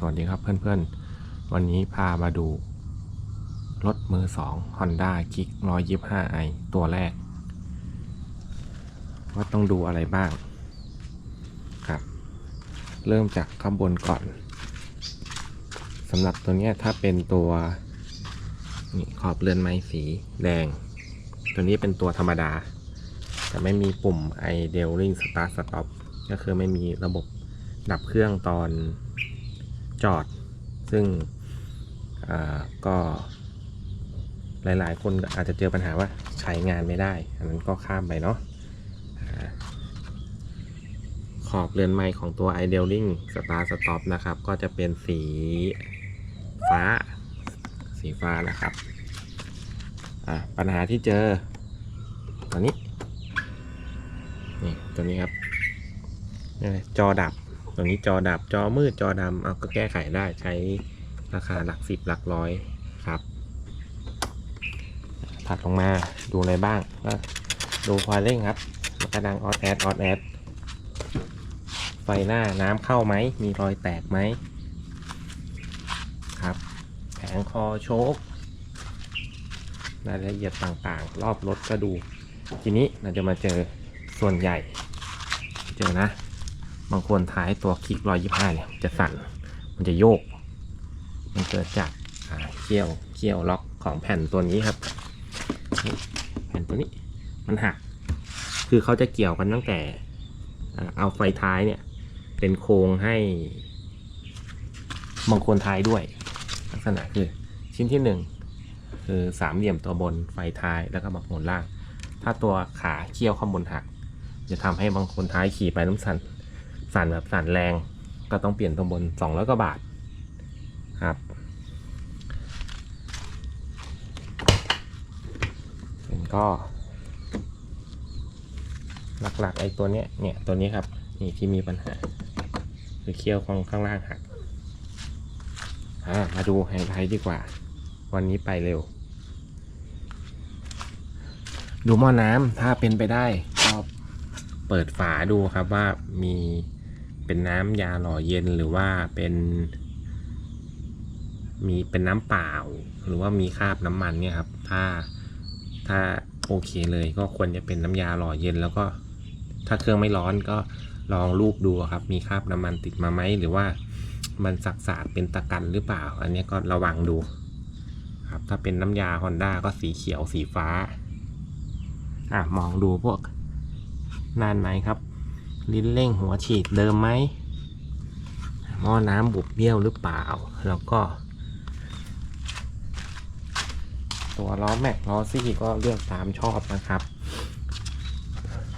สวัสดีครับเพื่อนๆ วันนี้พามาดู รถมือสอง Honda Kick 125i ตัวแรก ว่าต้องดูอะไรบ้างครับ เริ่มจากข้างบนก่อนสำหรับตัวนี้ถ้าเป็นตัวนี่ขอบเรือนไม้สีแดง ตัวนี้เป็นตัวธรรมดา แต่ไม่มีปุ่ม i d e l i n g Start Stop ก็คือไม่มีระบบดับเครื่องตอน จอด ซึ่งอ่าก็หลายๆ คนอาจจะเจอปัญหาว่าใช้งานไม่ได้ อันนั้นก็ข้ามไปเนาะขอบเรือนไม้ของตัว i d e l i n g Star Stop นะครับ ก็จะเป็นสีฟ้า สีฟ้านะครับ ปัญหาที่เจอตัวนี้ นี่ ตัวนี้ครับนี่จอดับ ตัวนี้จอดับจอมืดจอดำเอาก็แก้ไขได้ใช้ราคาหลักสิบหลักร้อยครับถัดลงมาดูอะไรบ้างก็ดูไฟเร่งครับมันกระดังออดแอดออดแอดไฟหน้าน้ำเข้าไหม มีรอยแตกไหมครับ แผงคอโชครายละเอียดต่างๆ รอบรถก็ดู ทีนี้เราจะมาเจอส่วนใหญ่ เจอนะ บางคนท้ายตัวคลิกร้อยยี่ห้าเนี่ยจะสั่น มันจะโยก มันเกิดจากเกี่ยวเกี่ยวล็อกของแผ่นตัวนี้ครับ แผ่นตัวนี้มันหัก คือเขาจะเกี่ยวกันตั้งแต่เอาไฟท้ายเนี่ย เป็นโครงให้บางคนท้ายด้วย ลักษณะคือชิ้นที่หนึ่งคือสามเหลี่ยมตัวบนไฟท้ายแล้วก็บักหนล่าง ถ้าตัวขาเคี่ยวข้างบนหัก จะทำให้บางคนท้ายขี่ไปน้ำสั่น สั่นแบบสั่นแรงก็ต้องเปลี่ยนตรงบนสองร้อยกว่าบาทครับเป็นก็ หลักๆไอ้ตัวเนี้ยเนี่ยตัวนี้ครับนี่ที่มีปัญหาคือเคี่ยวของข้างล่างหักมาดูไฮไลท์ดีกว่า วันนี้ไปเร็ว ดูหม้อน้ำถ้าเป็นไปได้ก็เปิดฝาดูครับว่ามี เป็นน้ำยาหล่อเย็นหรือว่าเป็น มีเป็นน้ำเปล่า หรือว่ามีคราบน้ำมันเนี่ยครับ ถ้าถ้าโอเคเลยก็ควรจะเป็นน้ำยาหล่อเย็นแล้วก็ ถ้าเครื่องไม่ร้อนก็ลองรูปดูครับ มีคราบน้ำมันติดมาไหมหรือว่ามันสักสาดเป็นตะกันหรือเปล่า อันนี้ก็ระวังดู ครับ ถ้าเป็นน้ำยา Honda ก็สีเขียวสีฟ้า อะ มองดูพวกนานไหมครับ ลิ้นเร่งหัวฉีดเดิมไหมหม้อน้ำบุบเบี้ยวหรือเปล่า แล้วก็ ตัวล้อแม็กล้อซี่ก็เลือกตามชอบนะครับ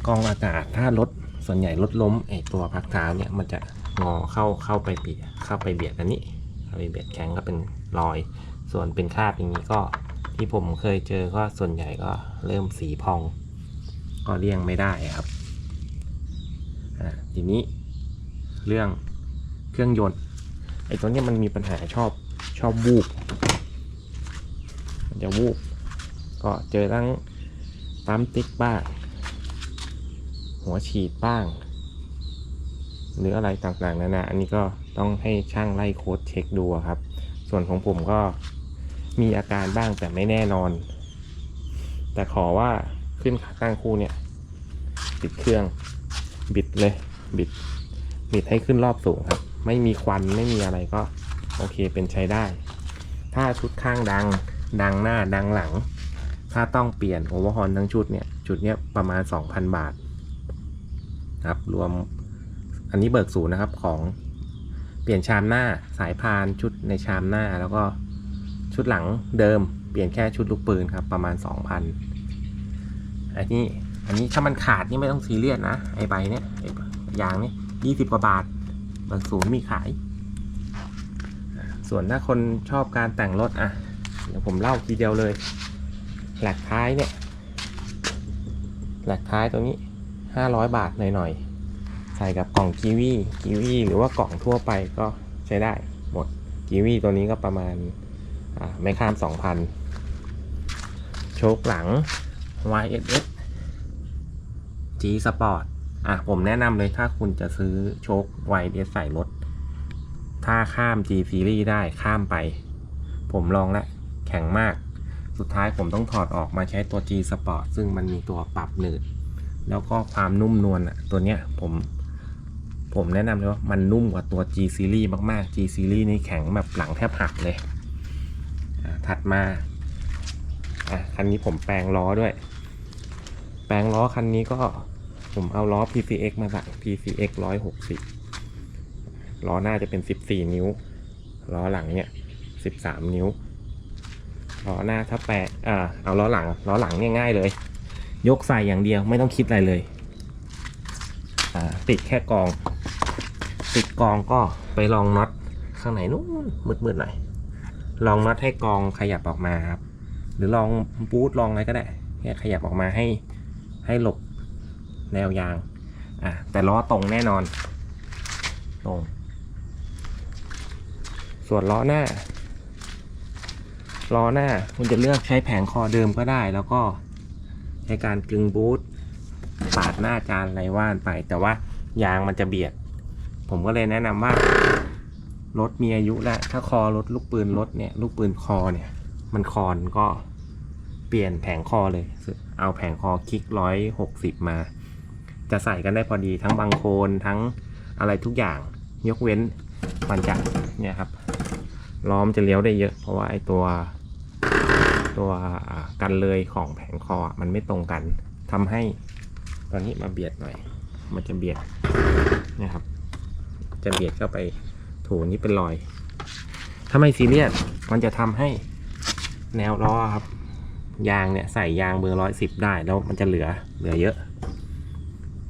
กองอากาศถ้ารถส่วนใหญ่รถล้มไอตัวพักเท้าเนี่ยมันจะงอเข้าเข้าไปเบียดเข้าไปเบียดอันนี้เข้าไปเบียดแข็งก็เป็นรอย ส่วนเป็นคราบอย่างนี้ก็ที่ผมเคยเจอก็ส่วนใหญ่ก็เริ่มสีพอง ก็เลี่ยงไม่ได้ครับ ทีนี้เรื่องเครื่องยนต์ไอ้ตัวเนี้ยมันมีปัญหาชอบชอบวูบมันจะวูบก็เจอทั้งปั๊มติ๊กบ้าง หัวฉีดบ้าง หรืออะไรต่างๆนานาอันนี้ก็ต้องให้ช่างไล่โค้ดเช็คดูครับ ส่วนของผมก็มีอาการบ้างแต่ไม่แน่นอน แต่ขอว่าขึ้นขาตั้งคู่เนี่ยปิดเครื่อง บิดเลย บิด บิดให้ขึ้นรอบสูงครับ ไม่มีควันไม่มีอะไรก็ โอเคเป็นใช้ได้ ถ้าชุดข้างดัง ดังหน้าดังหลัง ถ้าต้องเปลี่ยนโอเวอร์ฮอนทั้งชุดเนี่ย ชุดเนี้ยประมาณ 2,000 บาท ครับ รวม อันนี้เบิกศูนย์นะครับของเปลี่ยนชามหน้าสายพานชุดในชามหน้าแล้วก็ชุดหลังเดิม เปลี่ยนแค่ชุดลูกปืนครับประมาณ 2,000อันนี้ อันนี้ถ้ามันขาดนี่ไม่ต้องซีเรียสนะไอใบเนี้ยไอยางนี่ยี่สิบกว่าบาทบิกศูนย์มีขาย ส่วนถ้าคนชอบการแต่งรถอะ เดี๋ยวผมเล่าทีเดียวเลย แหลกท้ายเนี่ยแหลกท้ายตัวนี้500บาทหน่อยๆ ใส่กับกล่องกีวีกีวีหรือว่ากล่องทั่วไปก็ใช้ได้หมดกีวีตัวนี้ก็ประมาณอ่าไม่ข้าม2,000โชคหลัง YSS G Sport อะผมแนะนำเลยถ้าคุณจะซื้อโชค YSS ใส่รถ ถ้าข้าม G Series ได้ข้ามไป ผมลองแล้วแข็งมาก สุดท้ายผมต้องถอดออกมาใช้ตัว G Sport ซึ่งมันมีตัวปรับหนืด แล้วก็ความนุ่มนวลอะตัวเนี้ยผมผมแนะนำเลยว่ามันนุ่มกว่าตัว G Series มากๆ G Series นี่แข็งแบบหลังแทบหักเลยอ่าถัดมา อะ คันนี้ผมแปลงล้อด้วย แปลงล้อคันนี้ก็ ผมเอาล้อ PCX มาใส่ PCX 160 ล้อหน้าจะเป็น 14 นิ้ว ล้อหลังเนี่ย 13 นิ้ว ล้อหน้าถ้าแปะอ่าเอาล้อหลัง ล้อหลังเนี่ยง่ายเลย ยกใส่อย่างเดียวไม่ต้องคิดอะไรเลย อ่าติดแค่กอง ติดกองก็ไปลองน็อตข้างในนู้นมืดๆหน่อย ลองน็อตให้กองขยับออกมาครับ หรือลองบูทลองอะไรก็ได้แค่ขยับออกมาให้ให้หลบ แนวยางอะแต่ล้อตรงแน่นอน ตรง ส่วนล้อหน้า ล้อหน้าคุณจะเลือกใช้แผงคอเดิมก็ได้ แล้วก็ใช้การกึงบูทปาดหน้าจานอะไรว่านไป แต่ว่ายางมันจะเบียด ผมก็เลยแนะนำว่ารถมีอายุแล้ว ถ้าคอรถลูกปืนรถเนี่ยลูกปืนคอเนี่ย มันคอนก็เปลี่ยนแผงคอเลย เอาแผงคอคลิกร้อยหกสิบมา จะใส่กันได้พอดีทั้งบางโคนทั้งอะไรทุกอย่าง ยกเว้นมันจะเนี่ยครับล้อมจะเลี้ยวได้เยอะ เพราะว่าไอ้ตัวตัวกันเลยของแผงคอมันไม่ตรงกันทำให้ตอนนี้มาเบียดหน่อย มันจะเบียดเนี่ยครับ จะเบียดเข้าไปถูนี้เป็นรอย ถ้าไม่ซีเรียสมันจะทำให้แนวล้อครับ ยางเนี่ยใส่ยางเบอร์ร้อยสิบได้แล้วมันจะเหลือเหลือเยอะ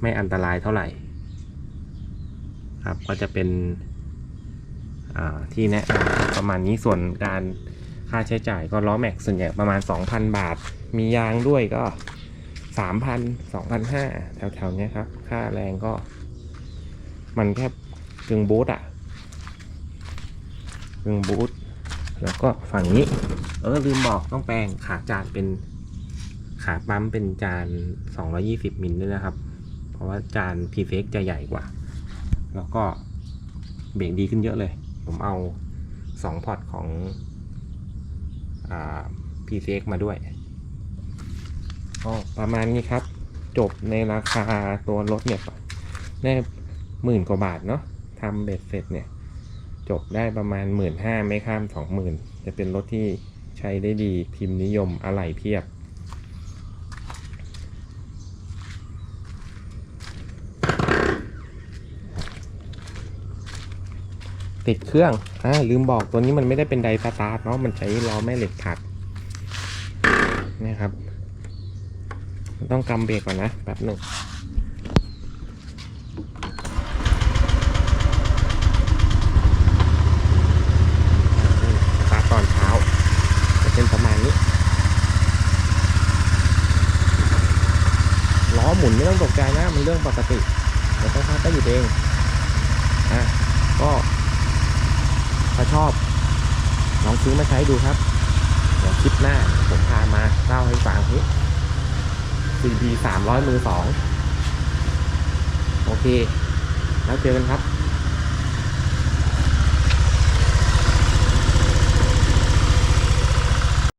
ไม่อันตรายเท่าไหร่ ครับก็จะเป็นที่แนะนำประมาณนี้ส่วนการค่าใช้จ่ายก็ล้อแม็กซ์ส่วนใหญ่ประมาณ 2,000 บาท มียางด้วยก็ 3,000 2,500 แถวๆเนี้ยครับ ค่าแรงก็ มันแค่กึ่งบูทอะกึ่งบูทแล้วก็ฝั่งนี้ เออ ลืมบอกต้องแปลงขาจานเป็นขาปั๊มเป็นจาน 220มิลด้วยนะครับ ราะว่าจาน p ีเฟกจะใหญ่กว่า แล้วก็เบรกดีขึ้นเยอะเลย ผมเอา 2 พอร์ตของอ่า PCX มาด้วย ก็ประมาณนี้ครับ จบในราคาตัวรถเนี่ยได้หมื่นกว่าบาทเนาะทำเบ็ดเสร็จเนี่ย จบได้ประมาณหมื่นห้าไม่ข้ามสองหมื่นจะเป็นรถที่ใช้ได้ดีพิมพ์นิยมอะไหล่เพียบ ติดเครื่องอ่าลืมบอกตัวนี้มันไม่ได้เป็นไดสตาร์ทเนาะมันใช้ล้อแม่เหล็กขัดนะครับ ต้องกำเบรกก่อนนะแป๊บหนึ่งตาตอนเช้า จะเป็นประมาณนี้ ล้อหมุนไม่ต้องตกใจนะ มันเรื่องปกติ เดี๋ยวสักพักก็หยุดเอง อะ ก็ ถ้าชอบลองซื้อมาใช้ดูครับ เดี๋ยวคลิปหน้าผมพามาเล่าให้ฟังที CB 300 มือสองโอเค แล้วเจอกันครับ